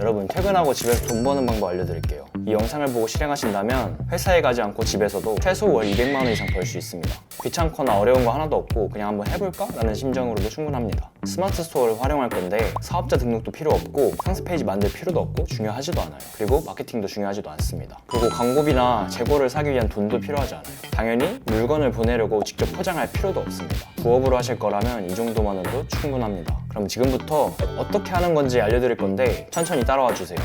여러분 퇴근하고 집에서 돈 버는 방법 알려드릴게요. 이 영상을 보고 실행하신다면 회사에 가지 않고 집에서도 최소 월 200만 원 이상 벌 수 있습니다. 귀찮거나 어려운 거 하나도 없고 그냥 한번 해볼까? 라는 심정으로도 충분합니다. 스마트 스토어를 활용할 건데 사업자 등록도 필요 없고 상세 페이지 만들 필요도 없고 중요하지도 않아요. 그리고 마케팅도 중요하지도 않습니다. 그리고 광고비나 재고를 사기 위한 돈도 필요하지 않아요. 당연히 물건을 보내려고 직접 포장할 필요도 없습니다. 부업으로 하실 거라면 이 정도만 해도 충분합니다. 그럼 지금부터 어떻게 하는 건지 알려드릴 건데 천천히 따라와 주세요.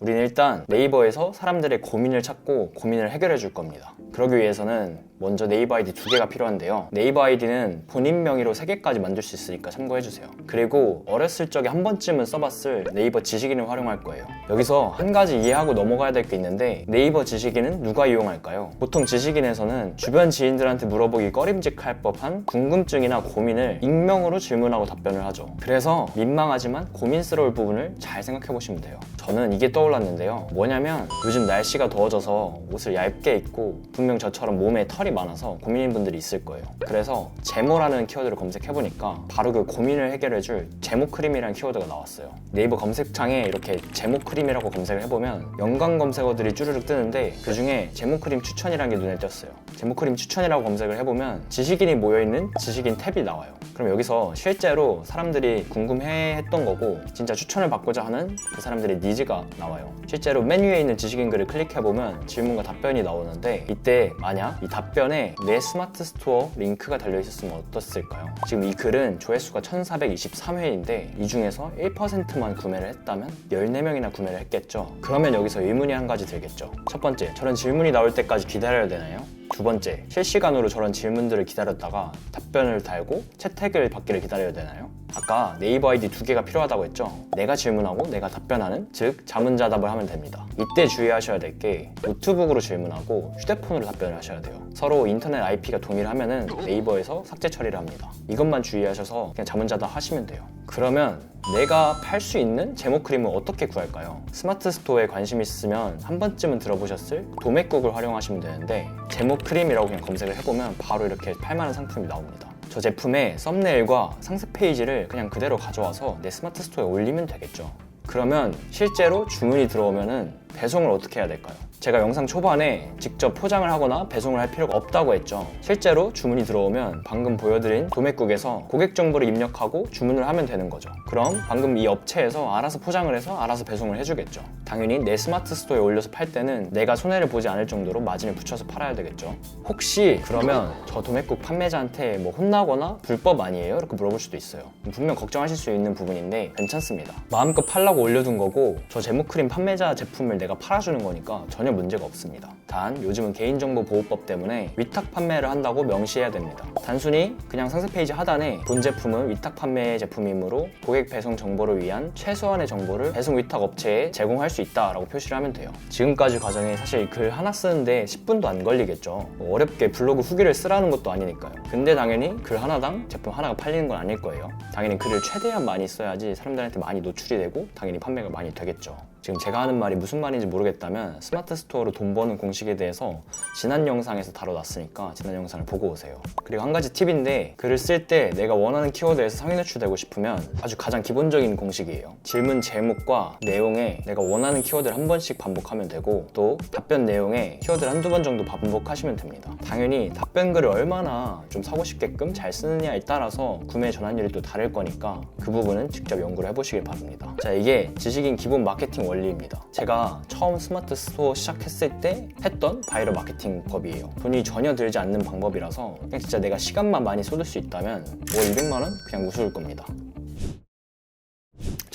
우리는 일단 네이버에서 사람들의 고민을 찾고 고민을 해결해 줄 겁니다. 그러기 위해서는 먼저 네이버 아이디 두 개가 필요한데요. 네이버 아이디는 본인 명의로 세 개까지 만들 수 있으니까 참고해 주세요. 그리고 어렸을 적에 한 번쯤은 써봤을 네이버 지식인을 활용할 거예요. 여기서 한 가지 이해하고 넘어가야 될 게 있는데 네이버 지식인은 누가 이용할까요? 보통 지식인에서는 주변 지인들한테 물어보기 꺼림직할 법한 궁금증이나 고민을 익명으로 질문하고 답변을 하죠. 그래서 민망하지만 고민스러울 부분을 잘 생각해 보시면 돼요. 저는 이게 떠올 랐는데요. 뭐냐면 요즘 날씨가 더워져서 옷을 얇게 입고 분명 저처럼 몸에 털이 많아서 고민인 분들이 있을 거예요. 그래서 제모라는 키워드를 검색해 보니까 바로 그 고민을 해결해줄 제모 크림이라는 키워드가 나왔어요. 네이버 검색창에 이렇게 제모 크림이라고 검색을 해보면 연관 검색어들이 쭈르륵 뜨는데 그 중에 제모 크림 추천이라는 게 눈에 띄었어요. 제모 크림 추천이라고 검색을 해보면 지식인이 모여 있는 지식인 탭이 나와요. 그럼 여기서 실제로 사람들이 궁금해했던 거고 진짜 추천을 받고자 하는 그 사람들의 니즈가 나와요. 실제로 메뉴에 있는 지식인 글을 클릭해 보면 질문과 답변이 나오는데 이때 만약 이 답변에 내 스마트 스토어 링크가 달려 있었으면 어떻을까요? 지금 이 글은 조회수가 1423회인데 이 중에서 1%만 구매를 했다면 14명이나 구매를 했겠죠. 그러면 여기서 의문이 한 가지 들겠죠. 첫 번째, 저런 질문이 나올 때까지 기다려야 되나요? 두 번째, 실시간으로 저런 질문들을 기다렸다가 답변을 달고 채택을 받기를 기다려야 되나요? 아까 네이버 아이디 두 개가 필요하다고 했죠? 내가 질문하고 내가 답변하는, 즉 자문자답을 하면 됩니다. 이때 주의하셔야 될 게 노트북으로 질문하고 휴대폰으로 답변을 하셔야 돼요. 서로 인터넷 IP가 동일하면은 네이버에서 삭제 처리를 합니다. 이것만 주의하셔서 그냥 자문자답 하시면 돼요. 그러면 내가 팔 수 있는 제모 크림을 어떻게 구할까요? 스마트 스토어에 관심 있으면 한 번쯤은 들어보셨을 도매국을 활용하시면 되는데 제모 크림이라고 그냥 검색을 해보면 바로 이렇게 팔만한 상품이 나옵니다. 저 제품의 썸네일과 상세 페이지를 그냥 그대로 가져와서 내 스마트 스토어에 올리면 되겠죠. 그러면 실제로 주문이 들어오면은 배송을 어떻게 해야 될까요? 제가 영상 초반에 직접 포장을 하거나 배송을 할 필요가 없다고 했죠. 실제로 주문이 들어오면 방금 보여드린 도매국에서 고객 정보를 입력하고 주문을 하면 되는 거죠. 그럼 방금 이 업체에서 알아서 포장을 해서 알아서 배송을 해주겠죠. 당연히 내 스마트 스토어에 올려서 팔 때는 내가 손해를 보지 않을 정도로 마진을 붙여서 팔아야 되겠죠. 혹시 그러면 저 도매국 판매자한테 뭐 혼나거나 불법 아니에요? 이렇게 물어볼 수도 있어요. 분명 걱정하실 수 있는 부분인데 괜찮습니다. 마음껏 팔라고 올려둔 거고 저 제모크림 판매자 제품을 내가 팔아주는 거니까 전혀 문제가 없습니다. 단 요즘은 개인정보 보호법 때문에 위탁 판매를 한다고 명시해야 됩니다. 단순히 그냥 상세 페이지 하단에 본 제품은 위탁 판매 제품이므로 고객 배송 정보를 위한 최소한의 정보를 배송 위탁 업체에 제공할 수 있다라고 표시를 하면 돼요. 지금까지 과정에 사실 글 하나 쓰는데 10분도 안 걸리겠죠. 뭐 어렵게 블로그 후기를 쓰라는 것도 아니니까요. 근데 당연히 글 하나당 제품 하나가 팔리는 건 아닐 거예요. 당연히 글을 최대한 많이 써야지 사람들한테 많이 노출이 되고 당연히 판매가 많이 되겠죠. 지금 제가 하는 말이 무슨 말인지 모르겠다면 스마트 스토어로 돈 버는 공식에 대해서 지난 영상에서 다뤄놨으니까 지난 영상을 보고 오세요. 그리고 한 가지 팁인데 글을 쓸 때 내가 원하는 키워드에서 상위 노출되고 싶으면 아주 가장 기본적인 공식이에요. 질문 제목과 내용에 내가 원하는 키워드를 한 번씩 반복하면 되고 또 답변 내용에 키워드를 한두 번 정도 반복하시면 됩니다. 당연히 답변 글을 얼마나 좀 사고 싶게끔 잘 쓰느냐에 따라서 구매 전환율이 또 다를 거니까 그 부분은 직접 연구를 해보시길 바랍니다. 자 이게 지식인 기본 마케팅 원리입니다. 제가 처음 스마트 스토어 시작했을 때 했던 바이럴 마케팅 법이에요. 돈이 전혀 들지 않는 방법이라서 그냥 진짜 내가 시간만 많이 쏟을 수 있다면 월 200만 원 그냥 우스울 겁니다.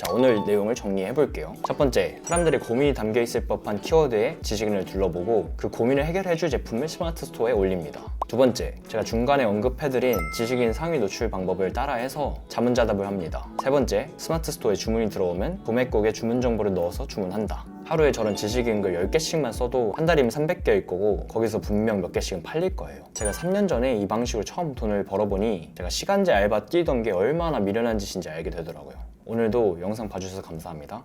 자 오늘 내용을 정리해 볼게요. 첫 번째 사람들의 고민이 담겨 있을 법한 키워드의 지식인을 둘러보고 그 고민을 해결해 줄 제품을 스마트 스토어에 올립니다. 두 번째 제가 중간에 언급해드린 지식인 상위 노출 방법을 따라해서 자문자답을 합니다. 세 번째 스마트 스토어에 주문이 들어오면 구매국에 주문 정보를 넣어서 주문한다. 하루에 저런 지식인 글 10개씩만 써도 한 달이면 300개일 거고 거기서 분명 몇 개씩은 팔릴 거예요. 제가 3년 전에 이 방식으로 처음 돈을 벌어보니 제가 시간제 알바 뛰던 게 얼마나 미련한 짓인지 알게 되더라고요 오늘도 영상 봐주셔서 감사합니다.